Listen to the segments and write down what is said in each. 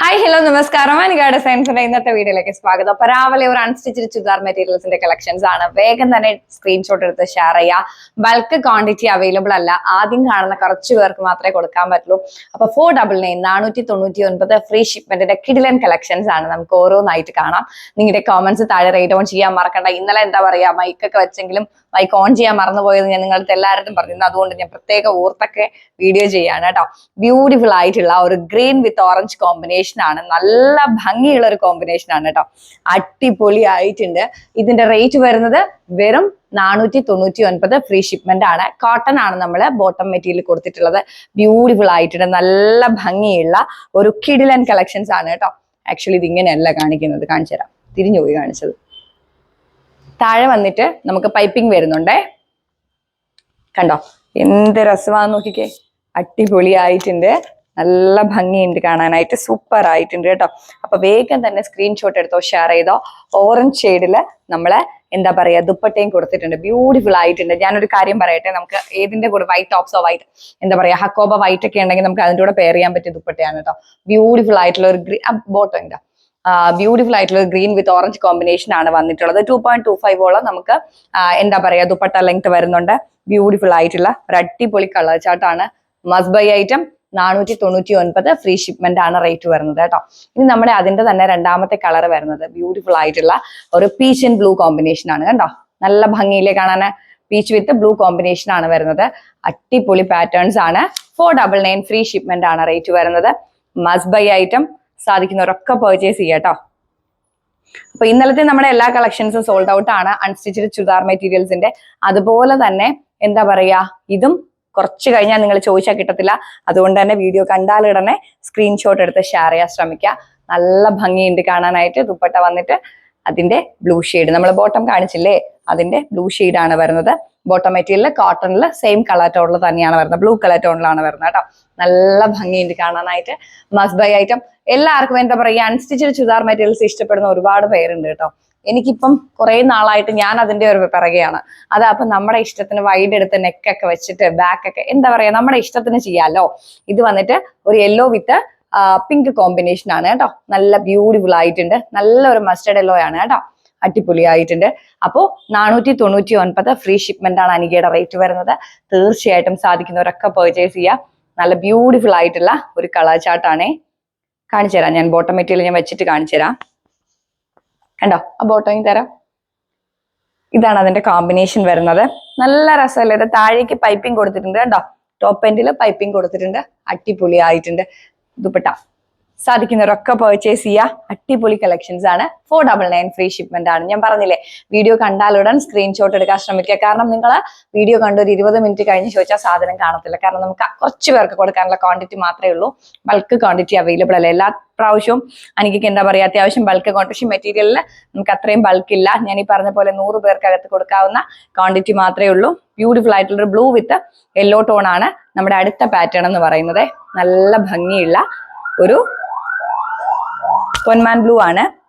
Hi hello നമസ്കാരം. അനുഗാഡ് സയൻസിന്റെ ഇന്നത്തെ വീഡിയോയിലേക്ക് സ്വാഗതം. അപ്പൊ രാവിലെ ഒരു അൺസ്റ്റിച്ചഡ് ചുരിദാർ മെറ്റീരിയൽസിന്റെ കളക്ഷൻസ് ആണ്. വേഗം തന്നെ സ്ക്രീൻഷോട്ട് എടുത്ത് ഷെയർ ചെയ്യുക. ബൾക്ക് ക്വാണ്ടിറ്റി അവൈലബിൾ അല്ല. ആദ്യം കാണുന്ന കുറച്ച് പേർക്ക് മാത്രമേ കൊടുക്കാൻ പറ്റുള്ളൂ. അപ്പൊ ഫോർ ഡബിൾ നയൻ നാനൂറ്റി തൊണ്ണൂറ്റി ഒൻപത് ഫ്രീ ഷിപ്മെന്റിന്റെ കിഡിലൻ കളക്ഷൻസ് ആണ്. നമുക്ക് ഓരോന്നായിട്ട് കാണാം. നിങ്ങളുടെ കോമന്റ്സ് താഴെ റേറ്റ് ഓൺ ചെയ്യാൻ മറക്കണ്ട. ഇന്നലെ എന്താ പറയാ മൈക്കൊക്കെ വെച്ചെങ്കിലും മൈക്ക് ഓൺ ചെയ്യാൻ മറന്നുപോയത് ഞാൻ നിങ്ങളുടെ എല്ലാവരും പറഞ്ഞിരുന്നു. അതുകൊണ്ട് ഞാൻ പ്രത്യേക ഓർത്തൊക്കെ വീഡിയോ ചെയ്യാണ് കേട്ടോ. ബ്യൂട്ടിഫുൾ ആയിട്ടുള്ള ഒരു ഗ്രീൻ വിത്ത് ഓറഞ്ച് കോമ്പിനേഷൻ ആണ്. നല്ല ഭംഗിയുള്ള ഒരു കോമ്പിനേഷൻ ആണ് കേട്ടോ അടിപൊളി ആയിട്ടുണ്ട് ഇതിന്റെ റേറ്റ് വരുന്നത് വെറും നാനൂറ്റി തൊണ്ണൂറ്റി ഒൻപത് ഫ്രീ ഷിപ്മെന്റ് ആണ് കോട്ടൺ ആണ് നമ്മൾ ബോട്ടം മെറ്റീരിയൽ കൊടുത്തിട്ടുള്ളത്. ബ്യൂട്ടിഫുൾ ആയിട്ടുണ്ട്. നല്ല ഭംഗിയുള്ള ഒരു കിഡിലൻ കളക്ഷൻസ് ആണ് കേട്ടോ ആക്ച്വലി ഇത് ഇങ്ങനെയല്ല കാണിക്കുന്നത്. കാണിച്ചു തരാം. തിരിഞ്ഞു പോയി കാണിച്ചത്. താഴെ വന്നിട്ട് നമുക്ക് പൈപ്പിംഗ് വരുന്നുണ്ടേ. കണ്ടോ? എന്ത് രസമാണെന്ന് നോക്കിക്കേ. അടിപൊളിയായിട്ടുണ്ട്. നല്ല ഭംഗിയുണ്ട് കാണാനായിട്ട്. സൂപ്പർ ആയിട്ടുണ്ട് കേട്ടോ. അപ്പൊ വേഗം തന്നെ സ്ക്രീൻഷോട്ട് എടുത്തോ ഷെയർ ചെയ്തോ. ഓറഞ്ച് ഷെയ്ഡിൽ നമ്മൾ എന്താ പറയാ ദുപ്പട്ടയും കൊടുത്തിട്ടുണ്ട്. ബ്യൂട്ടിഫുൾ ആയിട്ടുണ്ട്. ഞാനൊരു കാര്യം പറയട്ടെ നമുക്ക് ഏതിന്റെ കൂടെ വൈറ്റ് ടോപ്സോ വൈറ്റ് എന്താ പറയാ ഹക്കോബ വൈറ്റ് ഒക്കെ ഉണ്ടെങ്കിൽ നമുക്ക് അതിന്റെ കൂടെ പെയർ ചെയ്യാൻ പറ്റിയ ദുപ്പട്ടയാണ് കേട്ടോ. ബ്യൂട്ടിഫുൾ ആയിട്ടുള്ള ഒരു ഗ്രീ ബോട്ടോ ഉണ്ട് ബ്യൂട്ടിഫുൾ ആയിട്ടുള്ള ഗ്രീൻ വിത്ത് ഓറഞ്ച് കോമ്പിനേഷൻ ആണ് വന്നിട്ടുള്ളത്. ടു പോയിന്റ് ടു ഫൈവോളം നമുക്ക് ആ, എന്താ പറയാ ദുപ്പട്ട ലെങ്ത് വരുന്നുണ്ട്. ബ്യൂട്ടിഫുൾ ആയിട്ടുള്ള ഒരു അടിപൊളി കളർ ചാർട്ടാണ് മസ്ബൈ ഐറ്റം നാനൂറ്റി തൊണ്ണൂറ്റി ഒൻപത് ഫ്രീ ഷിപ്മെന്റ് ആണ് റേറ്റ് വരുന്നത് കേട്ടോ. ഇനി നമ്മുടെ അതിന്റെ തന്നെ രണ്ടാമത്തെ കളർ വരുന്നത് ബ്യൂട്ടിഫുൾ ആയിട്ടുള്ള ഒരു പീച്ച് ആൻഡ് ബ്ലൂ കോമ്പിനേഷൻ ആണ് കണ്ടോ? നല്ല ഭംഗിയിലെ കാണാൻ പീച്ച് വിത്ത് ബ്ലൂ കോമ്പിനേഷൻ ആണ് വരുന്നത്. അടിപൊളി പാറ്റേൺസ് ആണ്. Four double nine free shipment ആണ് റേറ്റ് വരുന്നത്. മസ് ബൈ ഐറ്റം സാധിക്കുന്നവരൊക്കെ പെർച്ചേസ് ചെയ്യാം കേട്ടോ. അപ്പൊ ഇന്നലത്തെ നമ്മുടെ എല്ലാ കളക്ഷൻസും സോൾഡ് ഔട്ട് ആണ്. അൺസ്റ്റിച്ചഡ് ചുരിദാർ മെറ്റീരിയൽസിന്റെ അതുപോലെ തന്നെ എന്താ പറയാ? ഇതും കുറച്ച് കഴിഞ്ഞാൽ നിങ്ങൾ ചോദിച്ചാൽ കിട്ടത്തില്ല. അതുകൊണ്ട് തന്നെ വീഡിയോ കണ്ടാലിടനെ സ്ക്രീൻഷോട്ട് എടുത്ത് ഷെയർ ചെയ്യാൻ ശ്രമിക്കുക. നല്ല ഭംഗിയുണ്ട് കാണാനായിട്ട് ദുപ്പട്ട വന്നിട്ട് അതിന്റെ ബ്ലൂ ഷെയ്ഡ് നമ്മൾ ബോട്ടം കാണിച്ചില്ലേ? അതിന്റെ ബ്ലൂ ഷെയ്ഡ് ആണ് വരുന്നത്. ബോട്ടം മെറ്റീരിയൽ കോട്ടണിൽ സെയിം കളർ ടോണിൽ തന്നെയാണ് വരുന്നത്. ബ്ലൂ കളർ ടോണിലാണ് വരുന്നത് കേട്ടോ. നല്ല ഭംഗിയുണ്ട് കാണാനായിട്ട്. മസ്റ്റ് ബൈ ഐറ്റം എല്ലാവർക്കും എന്താ പറയുക അൺസ്റ്റിച്ചഡ് ചുതാർ മെറ്റീരിയൽസ് ഇഷ്ടപ്പെടുന്ന ഒരുപാട് പേരുണ്ട് കേട്ടോ. എനിക്കിപ്പം കുറേ നാളായിട്ട് ഞാൻ അതിന്റെ ഒരു പിറകെയാണ്. അതാ അപ്പൊ നമ്മുടെ ഇഷ്ടത്തിന് വൈഡ് എടുത്ത് നെക്കൊക്കെ വെച്ചിട്ട് ബാക്കൊക്കെ എന്താ പറയാ നമ്മുടെ ഇഷ്ടത്തിന് ചെയ്യാലോ? ഇത് വന്നിട്ട് ഒരു യെല്ലോ വിത്ത് പിങ്ക് കോമ്പിനേഷൻ ആണ് കേട്ടോ. നല്ല ബ്യൂട്ടിഫുൾ ആയിട്ടുണ്ട്. നല്ല ഒരു മസ്റ്റർഡ് യെല്ലോ ആണ് കേട്ടോ. അടിപൊളി ആയിട്ടുണ്ട് അപ്പോ നാനൂറ്റി തൊണ്ണൂറ്റി ഒൻപത് ഫ്രീ ഷിപ്മെന്റ് ആണ് അനികയുടെ റേറ്റ് വരുന്നത്. തീർച്ചയായിട്ടും സാധിക്കുന്നവരൊക്കെ പെർച്ചേസ് ചെയ്യാം. നല്ല ബ്യൂട്ടിഫുൾ ആയിട്ടുള്ള ഒരു കളർ ചാർട്ടാണേ കാണിച്ചു തരാം ഞാൻ ബോട്ടം മെറ്റീരിയൽ ഞാൻ വെച്ചിട്ട് കാണിച്ചു തരാം കണ്ടോ? ആ ബോട്ടോയും തരാം. ഇതാണ് അതിന്റെ കോമ്പിനേഷൻ വരുന്നത്. നല്ല രസമല്ലേ? ഇത് താഴേക്ക് പൈപ്പിംഗ് കൊടുത്തിട്ടുണ്ട്. കണ്ടോ? ടോപ്പ് എൻഡിൽ പൈപ്പിംഗ് കൊടുത്തിട്ടുണ്ട്. അടിപൊളി ആയിട്ടുണ്ട് ദുപ്പട്ട. സാധിക്കുന്നവരൊക്കെ പർച്ചേസ് ചെയ്യുക അടിപൊളി കളക്ഷൻസ് ആണ്. Four double nine free shipment ആണ്. ഞാൻ പറഞ്ഞില്ലേ വീഡിയോ കണ്ടാലുടൻ സ്ക്രീൻഷോട്ട് എടുക്കാൻ ശ്രമിക്കുക. കാരണം നിങ്ങൾ വീഡിയോ കണ്ട് ഒരു ഇരുപത് മിനിറ്റ് കഴിഞ്ഞ് ചോദിച്ചാൽ സാധനം കാണത്തില്ല. കാരണം നമുക്ക് കുറച്ച് പേർക്ക് കൊടുക്കാനുള്ള ക്വാണ്ടിറ്റി മാത്രമേ ഉള്ളൂ. ബൾക്ക് ക്വാണ്ടിറ്റി അവൈലബിൾ അല്ല? എല്ലാ പ്രാവശ്യവും എനിക്ക് എന്താ പറയുക അത്യാവശ്യം ബൾക്ക് ക്വാണ്ടിറ്റി മെറ്റീരിയലിൽ നമുക്ക് അത്രയും ബൾക്ക് ഇല്ല. ഞാൻ ഈ പറഞ്ഞ പോലെ നൂറ് പേർക്കകത്ത് കൊടുക്കാവുന്ന ക്വാണ്ടിറ്റി മാത്രമേ ഉള്ളൂ. ബ്യൂട്ടിഫുൾ ആയിട്ടുള്ള ബ്ലൂ വിത്ത് യെല്ലോ ടോൺ ആണ് നമ്മുടെ അടുത്ത പാറ്റേൺ എന്ന് പറയുന്നത്. നല്ല ഭംഗിയുള്ള ഒരു പൊന്മാൻ ബ്ലൂ ആണ്.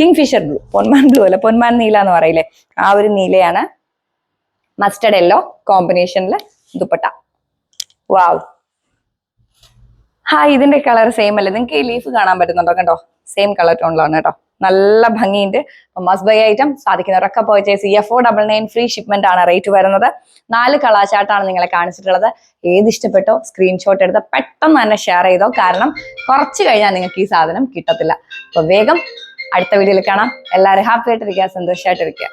Kingfisher blue. പൊന്മാൻ ബ്ലൂ അല്ല പൊന്മാൻ നീല എന്ന് പറയില്ലേ? ആ ഒരു നീലയാണ്. മസ്റ്റർഡ് യെല്ലോ കോമ്പിനേഷനിൽ ദുപ്പട്ട. വാവ് ഹാ ഇതിന്റെ കളർ സെയിം അല്ലേ? നിങ്ങൾക്ക് ഈ ലീഫ് കാണാൻ പറ്റുന്നുണ്ടോ? കേട്ടോ സെയിം കളർ ടോണിലാണ് കേട്ടോ. നല്ല ഭംഗിയുണ്ട്. മസ്റ്റ് ബൈ ഐറ്റം സാധിക്കുന്നവരൊക്കെ പർച്ചേസ് ചെയ്യുക. Four double nine free shipment ആണ് റേറ്റ് വരുന്നത്. നാല് കളാശാട്ടാണ് നിങ്ങളെ കാണിച്ചിട്ടുള്ളത്. ഏത് ഇഷ്ടപ്പെട്ടോ സ്ക്രീൻഷോട്ട് എടുത്ത് പെട്ടെന്ന് തന്നെ ഷെയർ ചെയ്തോ. കാരണം കുറച്ച് കഴിഞ്ഞാൽ നിങ്ങൾക്ക് ഈ സാധനം കിട്ടത്തില്ല. അപ്പൊ വേഗം അടുത്ത വീഡിയോയിൽ കാണാം. എല്ലാവരും ഹാപ്പി ആയിട്ടിരിക്കുക സന്തോഷമായിട്ടിരിക്കുക